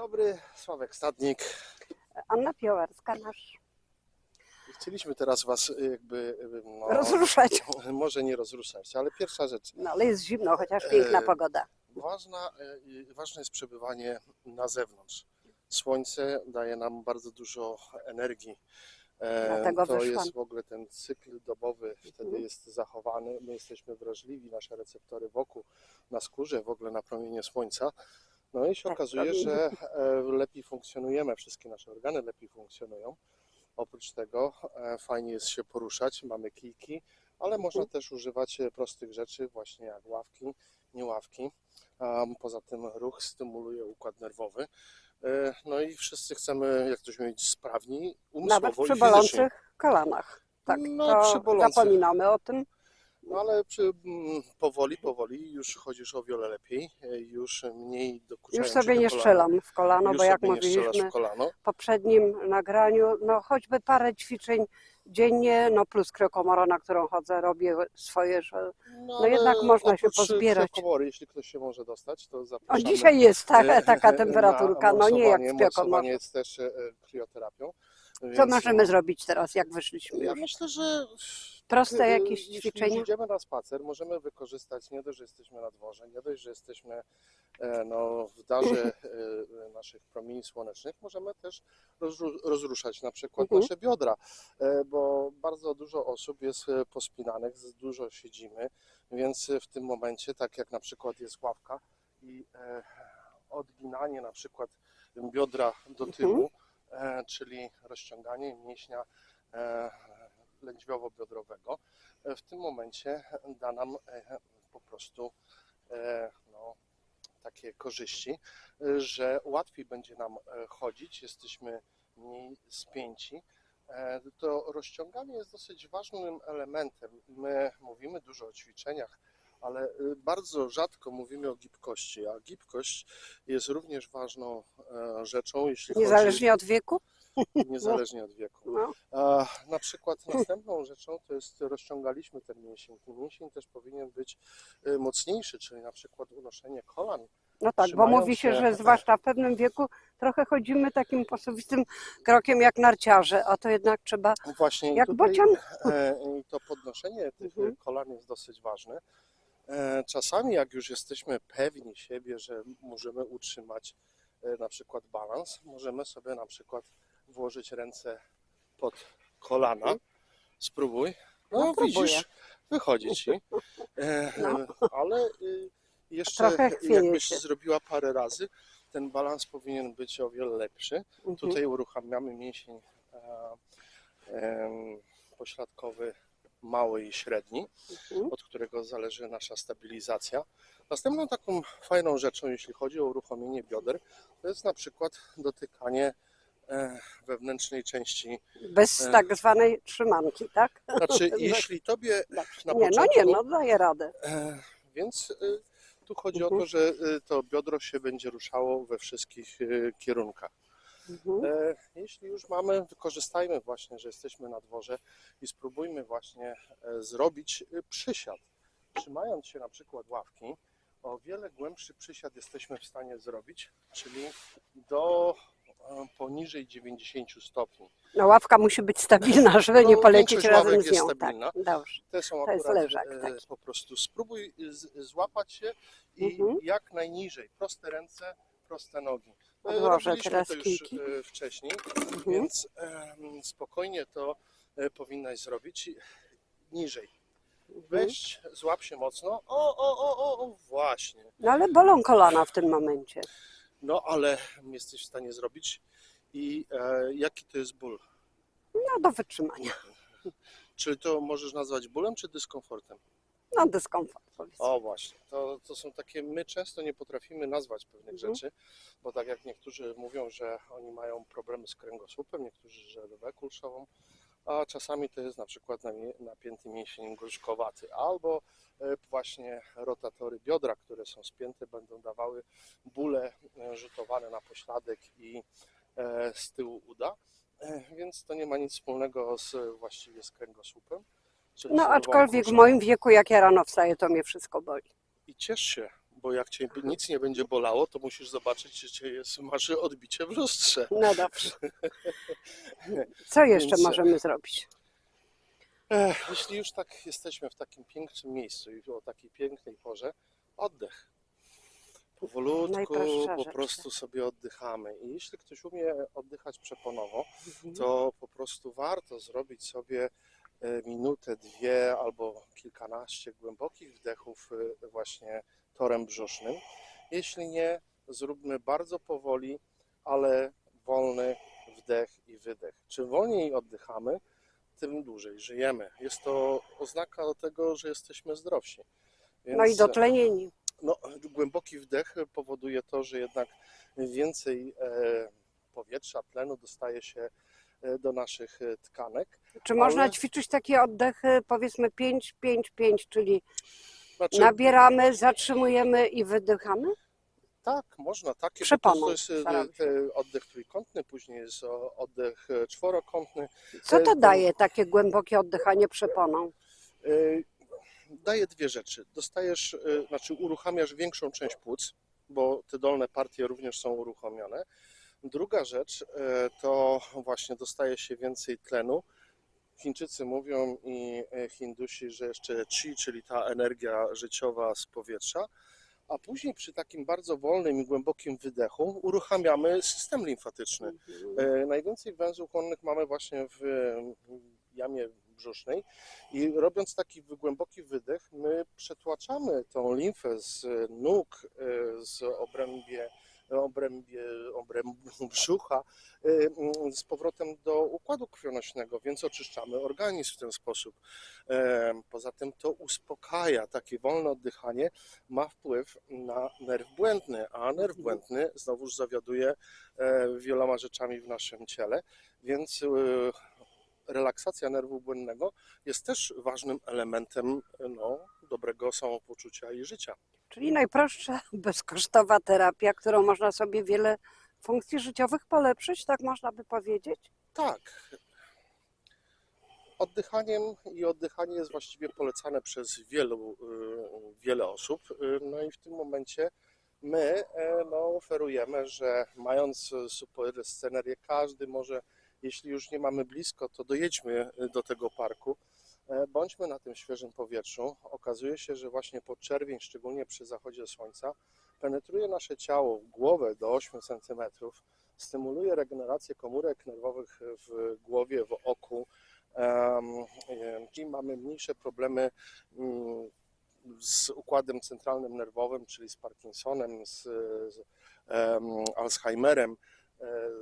dobry, Sławek Stadnik. Anna Piołarska, nasz Chcieliśmy teraz Was y, jakby y, no, rozruszać. może nie rozruszać, ale pierwsza rzecz. No ale jest zimno, chociaż piękna E, pogoda. Ważna, y, ważne jest przebywanie na zewnątrz. Słońce daje nam bardzo dużo energii. E, to wyszłam. jest w ogóle ten cykl dobowy, wtedy Mhm. jest zachowany. My jesteśmy wrażliwi, nasze receptory wokół, na skórze, w ogóle na promienie słońca. No i się Tak, okazuje, że e, lepiej funkcjonujemy, wszystkie nasze organy lepiej funkcjonują. Oprócz tego e, fajnie jest się poruszać, mamy kijki, ale można Mhm. też używać e, prostych rzeczy, właśnie jak ławki, nie ławki. Poza tym ruch stymuluje układ nerwowy. No i wszyscy chcemy, jak ktoś mieć sprawniej, umysłowo Nawet przy bolących kolanach. Tak, No, to zapominamy o tym. No ale przy, mm, powoli, powoli już chodzisz o wiele lepiej, e, już mniej dokuczają Już sobie nie strzelam w kolano, już bo jak mówiliśmy w kolano. poprzednim nagraniu, no choćby parę ćwiczeń dziennie, no plus kriokomora, na którą chodzę, robię swoje, że No, jednak ale można się pozbierać. komory, jeśli ktoś się może dostać, to o, zapraszamy. dzisiaj jest e, taka na temperaturka, no nie jak w. Morsowanie jest też e, krioterapią. Co więc- możemy zrobić teraz, jak wyszliśmy Ja myślę, że Proste jakieś jeśli ćwiczenia? już idziemy na spacer, możemy wykorzystać nie dość, że jesteśmy na dworze, nie dość, że jesteśmy e, no, w darze e, naszych promieni słonecznych, możemy też rozru- rozruszać na przykład Mhm. nasze biodra, e, bo bardzo dużo osób jest pospinanych, dużo siedzimy, więc w tym momencie, tak jak na przykład jest ławka i odginanie na przykład biodra do Mhm. tyłu, e, czyli rozciąganie mięśnia lędźwiowo-biodrowego, e, w tym momencie da nam e, po prostu e, no, takie korzyści, że łatwiej będzie nam chodzić, jesteśmy mniej spięci. To rozciąganie jest dosyć ważnym elementem. My mówimy dużo o ćwiczeniach, ale bardzo rzadko mówimy o gibkości, a gibkość jest również ważną rzeczą, jeśli Niezależnie od wieku? niezależnie od wieku. No. A na przykład następną rzeczą to jest rozciągaliśmy ten mięsień. Ten mięsień też powinien być y, mocniejszy, czyli na przykład unoszenie kolan. No tak, bo mówi się, że zwłaszcza w pewnym wieku trochę chodzimy takim posuwistym krokiem jak narciarze, a to jednak trzeba Właśnie i jak tutaj, bocian. e, i to podnoszenie tych Mhm. kolan jest dosyć ważne. E, Czasami jak już jesteśmy pewni siebie, że możemy utrzymać e, na przykład balans, możemy sobie na przykład włożyć ręce pod kolana. Spróbuj. No, No, próbuję. widzisz, wychodzi ci. E, No. Ale y, jeszcze jakbyś się. zrobiła parę razy, ten balans powinien być o wiele lepszy. Mhm. Tutaj uruchamiamy mięsień e, em, pośladkowy mały i średni, Mhm. od którego zależy nasza stabilizacja. Następną taką fajną rzeczą, jeśli chodzi o uruchomienie bioder, to jest na przykład dotykanie e, wewnętrznej części. Bez E. tak zwanej trzymanki, tak? Znaczy, jeśli tobie na Nie, no początku, nie, no daje radę. E, Więc y, tu chodzi o Mhm. to, że y, to biodro się będzie ruszało we wszystkich y, kierunkach. Mhm. E, Jeśli już mamy, wykorzystajmy właśnie, że jesteśmy na dworze i spróbujmy właśnie e, zrobić przysiad. Trzymając się na przykład ławki, o wiele głębszy przysiad jesteśmy w stanie zrobić, czyli do e, poniżej 90 stopni. No ławka musi być stabilna, żeby nie No, polecieć większość razem z jest nią. stabilna. Tak, dobrze. Te są To akurat leżak e, taki. po prostu spróbuj złapać się i Mhm. jak najniżej. Proste ręce, proste nogi. E, Odłożę Robiliśmy teraz to już e, wcześniej, Mhm. więc spokojnie to e, powinnaś zrobić niżej. Mhm. Weź, złap się mocno. O, o, o, o, o, właśnie. No ale bolą kolana w tym momencie. No ale jesteś w stanie zrobić. I e, jaki to jest ból? No do wytrzymania. Czy to możesz nazwać bólem, czy dyskomfortem? No dyskomfort powiedzmy. O właśnie, to, to są takie, my często nie potrafimy nazwać pewnych Mhm. rzeczy, bo tak jak niektórzy mówią, że oni mają problemy z kręgosłupem, niektórzy żelewę kulszową, a czasami to jest na przykład napięty mięsień gruszkowaty, albo e, właśnie rotatory biodra, które są spięte, będą dawały bóle e, rzutowane na pośladek i e, z tyłu uda, więc to nie ma nic wspólnego z, właściwie z kręgosłupem. No aczkolwiek w moim wieku, jak ja rano wstaję, to mnie wszystko boli. I ciesz się, Bo jak cię nic nie będzie bolało, to musisz zobaczyć, że cię jest, masz odbicie w lustrze. No dobrze. Co jeszcze Więc- możemy zrobić? Ech, jeśli już tak jesteśmy w takim pięknym miejscu i o takiej pięknej porze, oddech. Powolutku po prostu sobie oddychamy. I jeśli ktoś umie oddychać przeponowo, Mhm. to po prostu warto zrobić sobie e, minutę, dwie albo kilkanaście głębokich wdechów e, właśnie torem brzusznym. Jeśli nie, zróbmy bardzo powoli, ale wolny wdech i wydech. Czym wolniej oddychamy, tym dłużej żyjemy. Jest to oznaka tego, że jesteśmy zdrowsi. No i Więc, dotlenieni. no, głęboki wdech powoduje to, że jednak więcej e, powietrza, tlenu dostaje się e, do naszych e, tkanek. Czy można ale- ćwiczyć takie oddechy, powiedzmy 5, 5, 5, czyli Znaczy, nabieramy, zatrzymujemy i wydychamy? tak, można takie, bo Przeponą to jest e, się. e, oddech trójkątny, później jest o- oddech e, czworokątny. Co to daje takie głębokie oddychanie przeponą? E, Daje dwie rzeczy. Dostajesz, e, znaczy uruchamiasz większą część płuc, bo te dolne partie również są uruchomione. Druga rzecz to właśnie dostaje się więcej tlenu. Chińczycy mówią i e, Hindusi, że jeszcze chi, czyli ta energia życiowa z powietrza, a później przy takim bardzo wolnym i głębokim wydechu uruchamiamy system limfatyczny. E, Najwięcej węzłów chłonnych mamy właśnie w w jamie brzusznej i robiąc taki głęboki wydech, my przetłaczamy tą limfę z nóg, e, z obrębie, obrębie, obrębu brzucha e, mm, z powrotem do układu krwionośnego, więc oczyszczamy organizm w ten sposób. E, Poza tym to uspokaja, takie wolne oddychanie ma wpływ na nerw błędny, a nerw błędny znowuż zawiaduje e, wieloma rzeczami w naszym ciele, więc relaksacja nerwu błędnego jest też ważnym elementem no, dobrego samopoczucia i życia. Czyli najprostsza, bezkosztowa terapia, którą można sobie wiele funkcji życiowych polepszyć, tak można by powiedzieć? Tak. Oddychaniem i oddychanie jest właściwie polecane przez wielu, y, wiele osób. Y, No i w tym momencie my e, no, oferujemy, że mając super scenerię, każdy może, jeśli już nie mamy blisko, to dojedźmy do tego parku. E, Bądźmy na tym świeżym powietrzu. Okazuje się, że właśnie pod czerwień, szczególnie przy zachodzie słońca, penetruje nasze ciało, głowę do 8 cm, stymuluje regenerację komórek nerwowych w głowie, w oku. I mamy mniejsze problemy mm, z układem centralnym nerwowym, czyli z Parkinsonem, z, z em, Alzheimerem,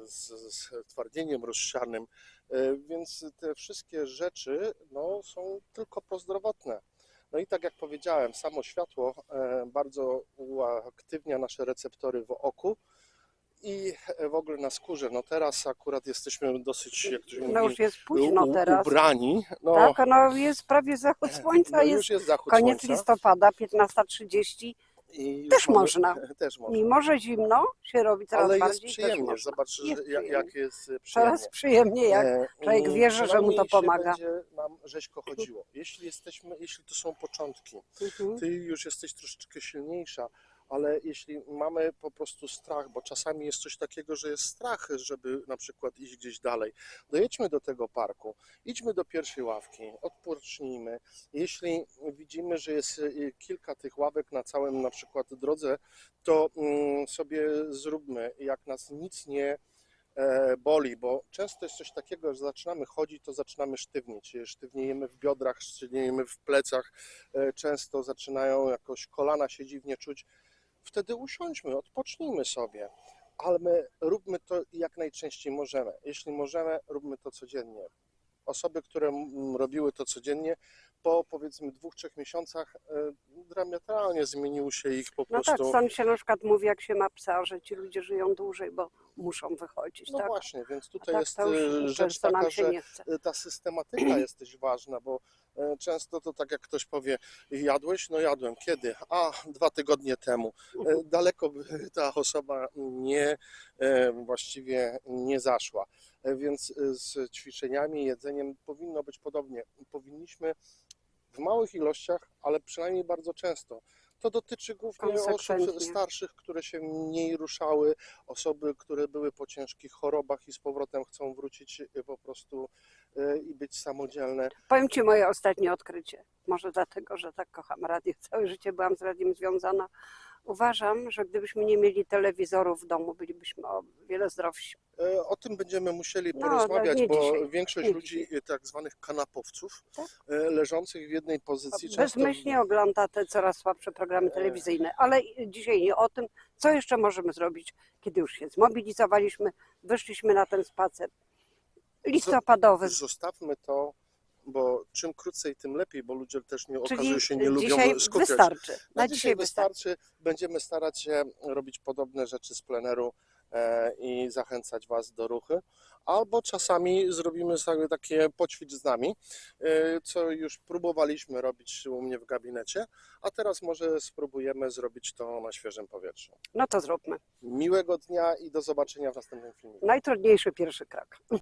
z, z twardzieniem rozsianym. E, Więc te wszystkie rzeczy no, są tylko prozdrowotne. No i tak jak powiedziałem, samo światło e, bardzo uaktywnia nasze receptory w oku i w ogóle na skórze. No teraz akurat jesteśmy dosyć, jak to się No mówi, już jest późno u- teraz. ubrani. No, Tak, no jest prawie zachód słońca, no jest już jest zachód koniec słońca. listopada, 15.30. Też mamy- można. Też można. Mimo, że zimno się robi coraz Ale jest bardziej, przyjemnie. Zobacz, Jest jak, przyjemnie. jak jest przyjemnie. Coraz przyjemniej, jak E, człowiek wierzy, że mu to przynajmniej się pomaga. będzie nam rzeźko chodziło. Jeśli jesteśmy, jeśli to są początki, Mhm. ty już jesteś troszeczkę silniejsza, ale jeśli mamy po prostu strach, bo czasami jest coś takiego, że jest strach, żeby na przykład iść gdzieś dalej, dojedźmy do tego parku, idźmy do pierwszej ławki, odpocznijmy. Jeśli widzimy, że jest y, kilka tych ławek na całym na przykład drodze, to mm, sobie zróbmy, jak nas nic nie e, boli, bo często jest coś takiego, że zaczynamy chodzić, to zaczynamy sztywnieć. Sztywniejemy w biodrach, sztywniejemy w plecach, e, często zaczynają jakoś kolana się dziwnie czuć. Wtedy usiądźmy, odpocznijmy sobie, ale my róbmy to jak najczęściej możemy. Jeśli możemy, róbmy to codziennie. Osoby, które robiły to codziennie, po powiedzmy dwóch, trzech miesiącach e, diametralnie zmienił się ich po No tak, prostu. stąd się na przykład mówi, jak się ma psa, że ci ludzie żyją dłużej, bo muszą wychodzić, No tak? właśnie, więc tutaj tak jest to e, już rzecz taka, że chce. ta systematyka jest też ważna, bo e, często to tak jak ktoś powie, jadłeś? No jadłem. Kiedy? A, dwa tygodnie temu. E, Daleko by ta osoba nie e, właściwie nie zaszła. E, Więc e, z ćwiczeniami, jedzeniem powinno być podobnie. Powinniśmy w małych ilościach, ale przynajmniej bardzo często To dotyczy głównie osób starszych, które się mniej ruszały, osoby, które były po ciężkich chorobach i z powrotem chcą wrócić y, po prostu y, i być samodzielne. Powiem Ci moje ostatnie odkrycie. Może dlatego, że tak kocham radio. Całe życie byłam z radiem związana. Uważam, że gdybyśmy nie mieli telewizorów w domu, bylibyśmy o wiele zdrowsi. E, O tym będziemy musieli No, porozmawiać, no, bo dzisiaj, większość nie ludzi, y, tak zwanych kanapowców, Tak. e, leżących w jednej pozycji, często Bezmyślnie ogląda te coraz słabsze programy telewizyjne. Ale dzisiaj nie o tym, co jeszcze możemy zrobić, kiedy już się zmobilizowaliśmy, wyszliśmy na ten spacer listopadowy. zostawmy to, bo czym krócej, tym lepiej, bo ludzie też nie Czyli okazują się nie lubią dzisiaj skupiać. wystarczy. Na, Na dzisiaj wystarczy. Będziemy starać się robić podobne rzeczy z pleneru e, i zachęcać Was do ruchy. Albo czasami zrobimy sobie takie poćwicz z nami, e, co już próbowaliśmy robić u mnie w gabinecie, a teraz może spróbujemy zrobić to na świeżym powietrzu. No to zróbmy. Miłego dnia i do zobaczenia w następnym filmie. Najtrudniejszy pierwszy krok.